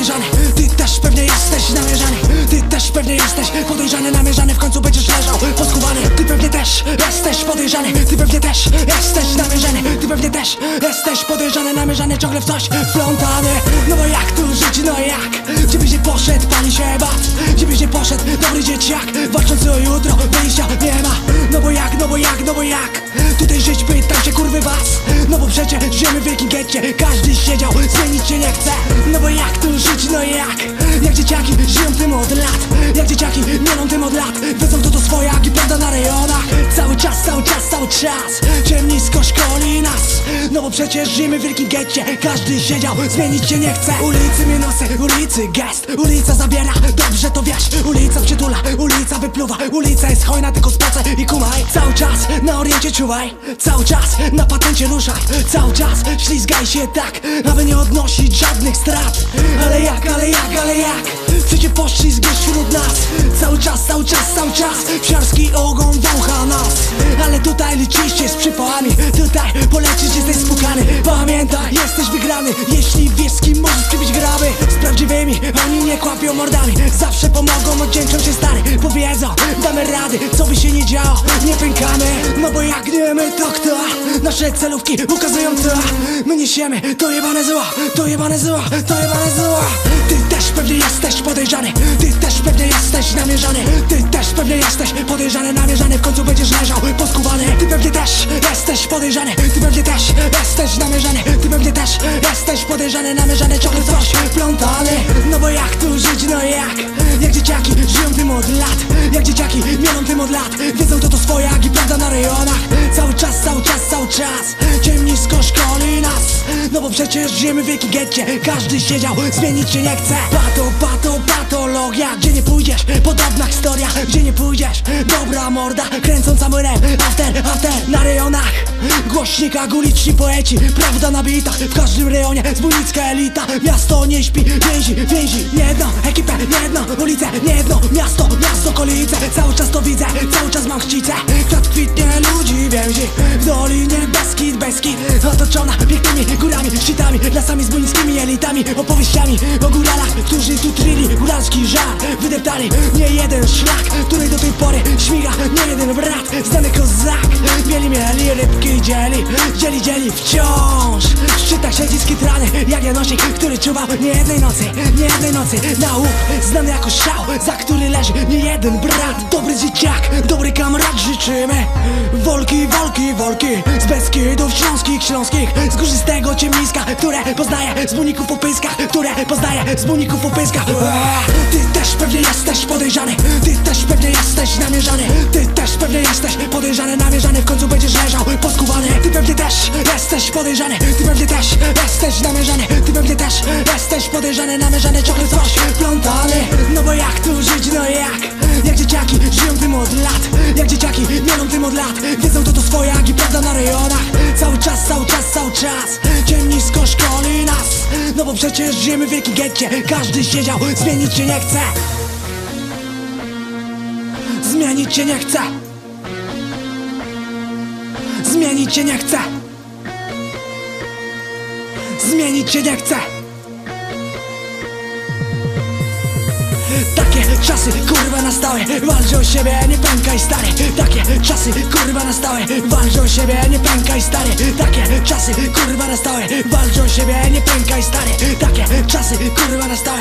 podejrzany Ty też pewnie jesteś namierzany. Ty też pewnie jesteś podejrzany, namierzany W końcu będziesz leżał poskubany. Ty pewnie też jesteś podejrzany. Ty pewnie też jesteś namierzany. Ty pewnie też jesteś podejrzany, namierzany Ciągle w coś wplątany. No bo jak tu żyć, no jak? Gdzie byś nie poszedł, pani się bat Gdzie byś nie poszedł, dobry dzieciak? Walcząc o jutro, wyjścia nie ma. No bo jak, no bo jak, no bo jak? Tutaj żyć pytam się kurwy was. No bo przecież żyjemy w wielkim getcie. Każdy siedział, zmienić się nie chce. No bo jak tu żyć, no jak? Jak dzieciaki żyją tym od lat? Jak dzieciaki mielą tym od lat? Kto to swojak i prawda na rejonach. Cały czas, cały czas, cały czas. Ciemnisko szkoli nas? No bo przecież żyjemy w wielkim getcie. Każdy siedział, zmienić się nie chce. Ulicy mnie nosy, ulicy gest. Ulica zabiera, dobrze to wiesz. Ulica przytula, ulica wypluwa. Ulica jest hojna, tylko spocę i kumaj. Cały czas na oriencie czuwaj Cały czas na patencie ruszaj. Cały czas ślizgaj się tak Aby nie odnosić żadnych strat. Ale jak, ale jak, ale jak? Przecie poślizg wśród nas? Cały czas, cały czas, cały czas Psiarski ogon wącha nas. Ale tutaj liczyście z przypałami Tutaj polecisz, jesteś spukany. Pamiętaj, jesteś wygrany. Jeśli wiesz z kim możesz przybić graby Z prawdziwymi, nie kłapią mordami. Zawsze pomogą, oddzięczą się stary. Powiedzą, damy rady, co by się nie działo. Nie pękamy, no bo jak nie my to kto? Nasze celówki ukazują co? My niesiemy, to jebane zło To jebane zło, to jebane zło. Ty też pewnie jesteś podejrzany Ty też pewnie jesteś namierzany. Ty też pewnie jesteś podejrzany Namierzany, w końcu będziesz leżał poskubany. Ty pewnie też jesteś podejrzany Ty jesteś podejrzany Namierzany, ciągle coś plątany No bo jak tu żyć, no jak? Jak dzieciaki żyją tym od lat? Jak dzieciaki mielą tym od lat? Wiedzą to to swojak i prawda na rejonach. Cały czas, cały czas, cały czas Ciemnisko szkoli nas. No bo przecież żyjemy w wielkim getcie. Każdy siedział, zmienić się nie chce. Pato, pato, patologia. Gdzie nie pójdziesz, podobna historia. Gdzie nie pójdziesz, dobra morda Kręcąca murem, after, after Na rejonach, głośnika Guliczni poeci, prawda na bitach W każdym rejonie, zbójnicka elita. Miasto nie śpi, więzi, więzi. Jedno, ekipę, jedno, ulicę Nie jedno, miasto, miasto, okolice. Cały czas to widzę, cały czas mam chcicę Kwiat kwitnie ludzi więzi. W dolinie Beskid, Beskid Otoczona pięknymi górami, szczytami. Lasami zbójnickimi elitami Opowieściami o góralach, którzy tu tryli Góralski żar, wydeptali. Nie jeden szlak, który do tej pory śmiga. Nie jeden brat, znany kozak Dzieli Dzieli, dzieli wciąż. Szczytach siedzi skitrany Jak Janosik, który czuwał nie jednej nocy Nie jednej nocy. Na łuk Znany jako szał, za który leży nie jeden brat. Dobry dzieciak, dobry kamrat życzymy. Wolki, wolki, wolki Z Beskidów śląskich, śląskich. Z górzystego ciemniska, które poznaje Z buników po które poznaje Z buników po Ty też pewnie jesteś podejrzany Ty też pewnie jesteś namierzany Ty też pewnie jesteś podejrzany Namierzany, w końcu będziesz leżał poskubany Ty pewnie też jesteś podejrzany. Ty pewnie też jesteś namierzany. Ty pewnie też jesteś podejrzany Namierzany, ciągle coś plątany No bo jak tu żyć, no jak? Jak dzieciaki żyją tym od lat? Jak dzieciaki mielą tym od lat? Wiedzą to to swojak i prawda na rejonach. Cały czas, cały czas, cały czas. Ciemnisko szkoli nas. No bo przecież żyjemy w wielkim getcie. Każdy siedział, zmienić się nie chce. Zmienić się nie chce Zmienić się nie chce Zmienić się nie chce Takie czasy kurwa nastały Walcz o siebie, nie pękaj stary. Takie czasy kurwa nastały Walcz o siebie, nie pękaj stary. Takie czasy kurwa nastały Walcz o siebie, nie pękaj stary. Takie czasy kurwa nastały